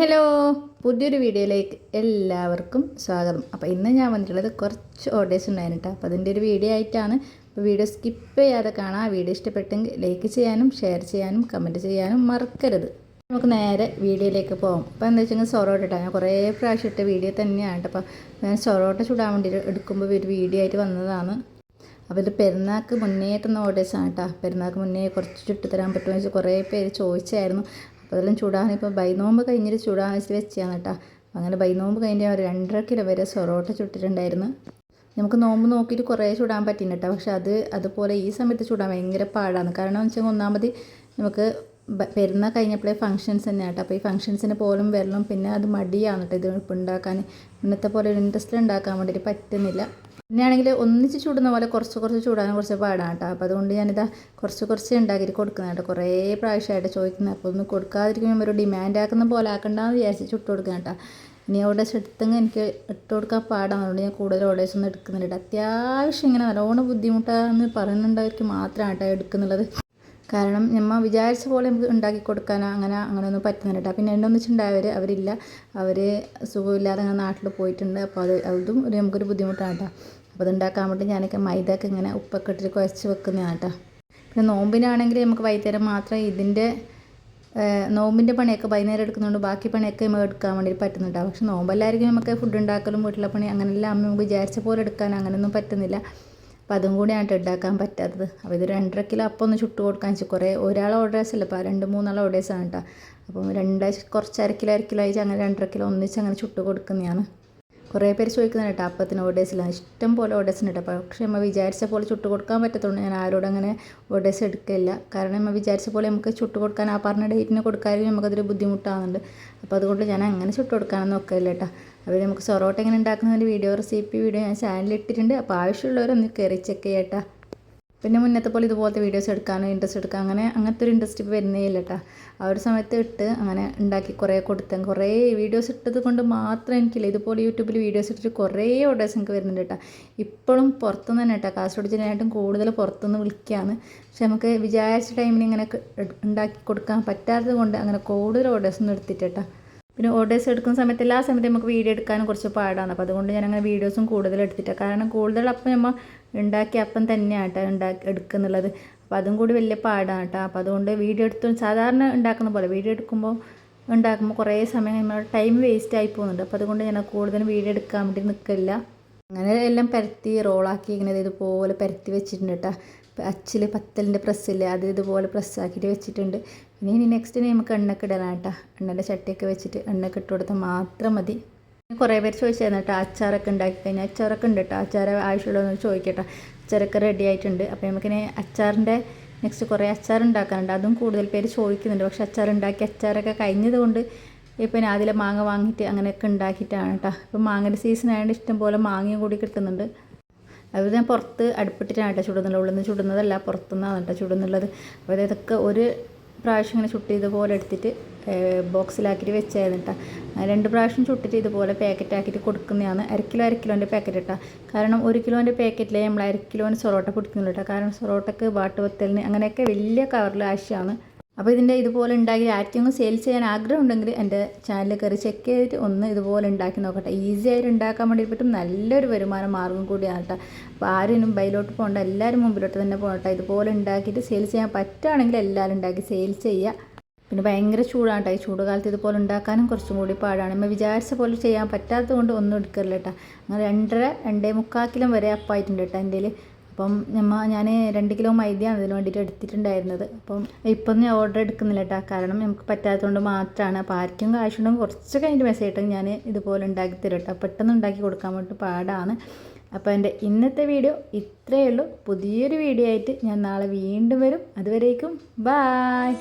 Hello പുതിയൊരു വീഡിയോയിലേക്ക് എല്ലാവർക്കും സ്വാഗതം. അപ്പോൾ ഇന്ന് ഞാൻ വന്നിട്ടുള്ളത് കുറച്ച് ഓർഡേഴ്സ് ഉണ്ടായിരുന്നു കേട്ടോ അപ്പോൾ അതിന്റെ ഒരു വീഡിയോ ആയിട്ടാണ്. അപ്പോൾ വീഡിയോ സ്കിപ്പ് ചെയ്യാതെ കാണാം. വീഡിയോ ഇഷ്ടപ്പെട്ടെങ്കിൽ ലൈക്ക് ചെയ്യാനും ഷെയർ ചെയ്യാനും കമന്റ് ചെയ്യാനും മറക്കരുത്. നമുക്ക് നേരെ വീഡിയോയിലേക്ക് പോകാം അപ്പോൾ എന്താ വെച്ചാൽ സൊറോട്ട ഇട്ടാൽ ഞാൻ കുറേ പ്രാവശ്യം ഇട്ട വീഡിയോ തന്നെയാണ് കേട്ടോ അപ്പോൾ ഞാൻ സൊറോട്ട ചൂടാൻ വേണ്ടി എടുക്കുമ്പോൾ ഒരു വീഡിയോ ആയിട്ട് വന്നതാണ്. അപ്പോൾ ഇത് പെരുന്നാൾക്ക് മുന്നേ തന്ന ഓർഡേഴ്സാണ് കേട്ടോ പെരുന്നാൾക്ക് മുന്നേ കുറച്ച് ചുട്ടിത്തരാൻ പറ്റുമെന്ന് വെച്ചാൽ കുറേ പേര് ചോദിച്ചായിരുന്നു. അപ്പോൾ അതെല്ലാം ചൂടാൻ ഇപ്പോൾ ബൈനോമ്പ് കഴിഞ്ഞിട്ട് ചൂടാൻ വെച്ച് വെച്ചാണ് കേട്ടോ. അങ്ങനെ ബൈനോമ്പ് കഴിഞ്ഞ ഒരു രണ്ടര കിലോ വരെ സൊറോട്ട ചുട്ടിട്ടുണ്ടായിരുന്നു. നമുക്ക് നോമ്പ് നോക്കിയിട്ട് കുറേ ചൂടാൻ പറ്റില്ല കേട്ടോ. പക്ഷേ അത് അതുപോലെ ഈ സമയത്ത് ചൂടാൻ ഭയങ്കര പാടാണ്. കാരണം എന്ന് വെച്ചാൽ ഒന്നാമത് നമുക്ക് പെരുന്നാൾ കഴിഞ്ഞപ്പോഴേ ഫംഗ്ഷൻസ് തന്നെ കേട്ടോ. അപ്പോൾ ഈ ഫംഗ്ഷൻസിന് പോലും വരണം. പിന്നെ അത് മടിയാണ് കേട്ടോ ഇത് ഉണ്ടാക്കാൻ. ഇന്നത്തെ പോലെ ഒരു ഇൻട്രസ്റ്റിൽ ഉണ്ടാക്കാൻ വേണ്ടിയിട്ട് പറ്റുന്നില്ല. പിന്നെയാണെങ്കിൽ ഒന്നിച്ച് ചൂടുന്ന പോലെ കുറച്ച് കുറച്ച് ചൂടാനും കുറച്ച് പാടാണ് കേട്ടോ. അപ്പോൾ അതുകൊണ്ട് ഞാനിതാ കുറച്ച് കുറച്ച് ഉണ്ടാക്കിയിട്ട് കൊടുക്കുന്നത് കേട്ടോ. കുറേ പ്രാവശ്യമായിട്ട് ചോദിക്കുന്നത് അപ്പോൾ ഒന്ന് കൊടുക്കാതിരിക്കുമ്പോൾ ഒരു ഡിമാൻഡ് ആക്കുന്ന പോലെ ആക്കണ്ടെന്ന് വിചാരിച്ച് ചുട്ട് കൊടുക്കുക കേട്ടോ. ഇനി ഓർഡേഴ്സ് എടുത്തെങ്കിൽ എനിക്ക് ഇട്ട് കൊടുക്കാൻ പാടാണ്. അതുകൊണ്ട് ഞാൻ കൂടുതൽ ഓർഡേഴ്സ് ഒന്നും എടുക്കുന്നുണ്ട് അത്യാവശ്യം ഇങ്ങനെ നല്ലോണം ബുദ്ധിമുട്ടാന്ന് പറയുന്നുണ്ടവർക്ക് മാത്രമാണ് കേട്ടോ എടുക്കുന്നുള്ളത്. കാരണം നമ്മൾ വിചാരിച്ച പോലെ നമുക്ക് ഉണ്ടാക്കി കൊടുക്കാൻ അങ്ങനെ അങ്ങനെയൊന്നും പറ്റുന്നില്ല പിന്നെ എന്റെ ഒന്നിച്ചുണ്ടായവർ അവരില്ല. അവർ സുഖമില്ലാതെ അങ്ങനെ നാട്ടിൽ പോയിട്ടുണ്ട്. അപ്പോൾ അത് അതും ഒരു നമുക്കൊരു ബുദ്ധിമുട്ടാണ് കേട്ടോ. അപ്പോൾ അതുണ്ടാക്കാൻ വേണ്ടി ഞാനൊക്കെ മൈദയൊക്കെ ഇങ്ങനെ ഉപ്പൊക്കെ ഇട്ടിട്ട് കുഴച്ച് വെക്കുന്നതാണ് കേട്ടോ. പിന്നെ നോമ്പിനാണെങ്കിൽ നമുക്ക് വൈകുന്നേരം മാത്രം ഇതിന്റെ നോമ്പിന്റെ പണിയൊക്കെ വൈകുന്നേരം എടുക്കുന്നതുകൊണ്ട് ബാക്കി പണിയൊക്കെ നമുക്ക് എടുക്കാൻ വേണ്ടി പറ്റുന്നുണ്ടാവും. പക്ഷെ നോമ്പല്ലായിരിക്കും നമുക്ക് ഫുഡ് ഉണ്ടാക്കലും വീട്ടിലെ പണി അങ്ങനെയെല്ലാം അമ്മ നമുക്ക് വിചാരിച്ച പോലെ എടുക്കാൻ അങ്ങനെയൊന്നും പറ്റുന്നില്ല. അപ്പോൾ അതും കൂടിയാണ് ഉണ്ടാക്കാൻ പറ്റാത്തത്. അപ്പോൾ ഇത് രണ്ടര കിലോ അപ്പം ഒന്ന് ചുട്ട് കൊടുക്കാൻ വെച്ചാൽ കുറേ ഒരാൾ ഓർഡേഴ്സ് അല്ല അപ്പോൾ രണ്ട് മൂന്നാൾ ഓർഡേഴ്സാണ് കേട്ടോ. അപ്പം രണ്ടാഴ്ച കുറച്ച് അര കിലോ അര കിലോ ആയിട്ട് അങ്ങനെ രണ്ടര കിലോ ഒന്നിച്ച് അങ്ങനെ ചുട്ട് കൊടുക്കുന്നതാണ്. കുറേ പേര് ചോദിക്കുന്നുണ്ട് കേട്ടോ അപ്പത്തിന് ഓർഡേഴ്സില്ല ഇഷ്ടം പോലെ ഓർഡേഴ്സ് ഉണ്ട് കേട്ടോ പക്ഷേ നമ്മൾ വിചാരിച്ച പോലെ ചുട്ട് കൊടുക്കാൻ പറ്റത്തുള്ളൂ. ഞാൻ ആരോടും അങ്ങനെ ഓർഡേഴ്സ് എടുക്കില്ല കാരണം നമ്മൾ വിചാരിച്ച പോലെ നമുക്ക് ചുട്ട് കൊടുക്കാൻ ആ പറഞ്ഞ ഡേറ്റിന് കൊടുക്കാനും നമുക്കതൊരു ബുദ്ധിമുട്ടാകുന്നുണ്ട് അപ്പോൾ അതുകൊണ്ട് ഞാൻ അങ്ങനെ ചുട്ട് കൊടുക്കാനൊന്നും നോക്കില്ല കേട്ടോ അപ്പോൾ നമുക്ക് സൊറോട്ട എങ്ങനെ ഉണ്ടാക്കുന്നതിന്റെ വീഡിയോ റെസിപ്പി വീഡിയോ ഞാൻ ചാനലിൽ ഇട്ടിട്ടുണ്ട്. അപ്പോൾ ആവശ്യമുള്ളവരൊന്ന് കയറി ചെക്ക് ചെയ്യട്ടോ പിന്നെ മുന്നത്തെ പോലെ ഇതുപോലത്തെ വീഡിയോസ് എടുക്കാനോ ഇൻട്രസ്റ്റ് എടുക്കുക അങ്ങനെ അങ്ങനത്തെ ഒരു ഇൻട്രസ്റ്റ് ഇപ്പോൾ വരുന്നേ ഇല്ല കേട്ടോ ആ ഒരു സമയത്ത് ഇട്ട് അങ്ങനെ ഉണ്ടാക്കി കുറേ കൊടുത്ത കുറേ വീഡിയോസ് ഇട്ടത് കൊണ്ട് മാത്രം എനിക്കില്ല. ഇതുപോലെ യൂട്യൂബിൽ വീഡിയോസ് ഇട്ടിട്ട് കുറേ ഓർഡേഴ്സ് എനിക്ക് വരുന്നുണ്ട് കേട്ടോ ഇപ്പോഴും പുറത്തുനിന്ന് തന്നെ കേട്ടോ കാസർഗോഡ് ജില്ലയായിട്ടും കൂടുതൽ പുറത്തുനിന്ന് വിളിക്കുകയാണ് പക്ഷെ നമുക്ക് വിചാരിച്ച ടൈമിന് ഇങ്ങനെ ഉണ്ടാക്കി കൊടുക്കാൻ പറ്റാത്തത് കൊണ്ട് അങ്ങനെ കൂടുതൽ ഓർഡേഴ്സൊന്നും എടുത്തിട്ട് കേട്ടോ പിന്നെ ഓർഡേഴ്സ് എടുക്കുന്ന സമയത്ത് എല്ലാ സമയത്തും നമുക്ക് വീഡിയോ എടുക്കാനും കുറച്ച് പാടാണ്. അപ്പോൾ അതുകൊണ്ട് ഞാൻ അങ്ങനെ വീഡിയോസും കൂടുതൽ എടുത്തിട്ടില്ല കാരണം കൂടുതൽ അപ്പം നമ്മൾ ഉണ്ടാക്കിയ അപ്പം തന്നെയാട്ടോ കേട്ടോ ഉണ്ടാക്കി എടുക്കുന്നുള്ളത്. അപ്പോൾ അതും കൂടി വലിയ പാടാണ് കേട്ടോ അപ്പോൾ അതുകൊണ്ട് വീഡിയോ എടുത്തു സാധാരണ ഉണ്ടാക്കുന്ന പോലെ വീഡിയോ എടുക്കുമ്പോൾ ഉണ്ടാക്കുമ്പോൾ കുറേ സമയം നമ്മൾ ടൈം വേസ്റ്റ് ആയി പോകുന്നുണ്ട്. അപ്പോൾ അതുകൊണ്ട് ഞാൻ കൂടുതലും വീഡിയോ എടുക്കാൻ വേണ്ടി നിൽക്കില്ല അങ്ങനെ എല്ലാം പരത്തി റോളാക്കി ഇങ്ങനെ ഇതുപോലെ പരത്തി വെച്ചിട്ടുണ്ട് കേട്ടോ അച്ചിൽ പത്തലിന്റെ പ്രസ്സില്ലേ അത് ഇതുപോലെ പ്രസ്സാക്കിയിട്ട് വെച്ചിട്ടുണ്ട്. പിന്നെ ഇനി നെക്സ്റ്റ് നമുക്ക് എണ്ണക്ക് ഇടലാണ് കേട്ടോ. എണ്ണന്റെ ചട്ടിയൊക്കെ വെച്ചിട്ട് എണ്ണക്ക് ഇട്ട് കൊടുത്താൽ മാത്രം മതി. കുറേ പേര് ചോദിച്ചായിരുന്നു കേട്ടോ അച്ചാറൊക്കെ ഉണ്ടാക്കി കഴിഞ്ഞാൽ അച്ചാറൊക്കെ ഉണ്ട് കേട്ടോ. അച്ചാർ ആവശ്യമുള്ളതെന്ന് ചോദിക്കട്ടെ. അച്ചാറൊക്കെ റെഡി ആയിട്ടുണ്ട്. അപ്പോൾ നമുക്കിനി അച്ചാറിന്റെ നെക്സ്റ്റ് കുറേ അച്ചാർ ഉണ്ടാക്കാനുണ്ട്. അതും കൂടുതൽ പേര് ചോദിക്കുന്നുണ്ട്. പക്ഷേ അച്ചാർ ഉണ്ടാക്കി അച്ചാറൊക്കെ കഴിഞ്ഞതുകൊണ്ട് ഇപ്പം ഇപ്പം അതിലെ മാങ്ങ വാങ്ങിയിട്ട് അങ്ങനെയൊക്കെ ഉണ്ടാക്കിയിട്ടാണ് കേട്ടോ. ഇപ്പം മാങ്ങയുടെ സീസൺ ആയതുകൊണ്ട് ഇഷ്ടംപോലെ മാങ്ങയും കൂടി കിട്ടുന്നുണ്ട്. അത് ഞാൻ പുറത്ത് അടുപ്പിട്ടിട്ടാണ് കേട്ടോ ചുടുന്നുള്ളത് ഉള്ളിൽ നിന്ന് ചുടുന്നതല്ല പുറത്തുനിന്നാണ് കേട്ടോ ചുടുന്നുള്ളത്. അപ്പോൾ ഇതൊക്കെ ഒരു പ്രാവശ്യം ഇങ്ങനെ ചുട്ട് ഇതുപോലെ എടുത്തിട്ട് ബോക്സിലാക്കിയിട്ട് വെച്ചായിരുന്നു കേട്ടോ. രണ്ട് പ്രാവശ്യം ചുട്ടിട്ട് ഇതുപോലെ പാക്കറ്റ് ആക്കിയിട്ട് കൊടുക്കുന്നതാണ് അര കിലോ അര കിലോന്റെ പാക്കറ്റ് കേട്ടോ. കാരണം ഒരു കിലോന്റെ പാക്കറ്റിൽ നമ്മൾ അര കിലോന് സൊറോട്ട പൊടിക്കുന്നുള്ളൂ കേട്ടോ. കാരണം സൊറോട്ടക്ക് വാട്ടുവത്തലിന് അങ്ങനെയൊക്കെ വലിയ കവറിൽ ആവശ്യമാണ്. അപ്പോൾ ഇതിന്റെ ഇതുപോലെ ഉണ്ടാക്കി ആർക്കെങ്കിലും സെയിൽസ് ചെയ്യാൻ ആഗ്രഹം ഉണ്ടെങ്കിൽ എന്റെ ചാനൽ കയറി ചെക്ക് ചെയ്തിട്ട് ഒന്ന് ഇതുപോലെ ഉണ്ടാക്കി നോക്കട്ടെ. ഈസി ആയിട്ട് ഉണ്ടാക്കാൻ വേണ്ടി പറ്റും നല്ലൊരു വരുമാന മാർഗം കൂടിയാണ് കേട്ടോ അപ്പോൾ ആരും ബൈലോട്ട് പോകണ്ട എല്ലാവരും മുമ്പിലോട്ട് തന്നെ പോകട്ടെ. ഇതുപോലെ ഉണ്ടാക്കിയിട്ട് സെയിൽസ് ചെയ്യാൻ പറ്റുകയാണെങ്കിൽ എല്ലാവരും ഉണ്ടാക്കി സെയിൽസ് ചെയ്യുക പിന്നെ ഭയങ്കര ചൂടാണ് കേട്ടോ. ഈ ചൂട് കാലത്ത് ഇതുപോലെ ഉണ്ടാക്കാനും കുറച്ചും കൂടി പാടാണ്. നമ്മൾ വിചാരിച്ച പോലെ ചെയ്യാൻ പറ്റാത്തത് കൊണ്ട് ഒന്നും എടുക്കരുത് കേട്ടോ. അങ്ങനെ രണ്ടര രണ്ടേ മുക്കാൽ കിലോ വരെ അപ്പായിട്ടുണ്ട് കേട്ടോ എന്റെ അപ്പം ഞമ്മ ഞാൻ രണ്ട് കിലോ മൈദയാണ് അതിന് വേണ്ടിയിട്ട് എടുത്തിട്ടുണ്ടായിരുന്നത്. അപ്പം ഇപ്പം ഞാൻ ഓർഡർ എടുക്കുന്നില്ല കേട്ടോ കാരണം നമുക്ക് പറ്റാത്തതുകൊണ്ട് മാത്രമാണ് അപ്പോൾ ആർക്കും കാശുണ്ടെങ്കിൽ കുറച്ച് കഴിഞ്ഞിട്ട് മെസ്സേജ് ഞാൻ ഇതുപോലെ ഉണ്ടാക്കി തരും കേട്ടോ പെട്ടെന്ന് ഉണ്ടാക്കി കൊടുക്കാൻ വേണ്ടി പാടാണ്. അപ്പോൾ എന്റെ ഇന്നത്തെ വീഡിയോ ഇത്രയേ ഉള്ളൂ. പുതിയൊരു വീഡിയോ ആയിട്ട് ഞാൻ നാളെ വീണ്ടും വരും. അതുവരേക്കും ബായ്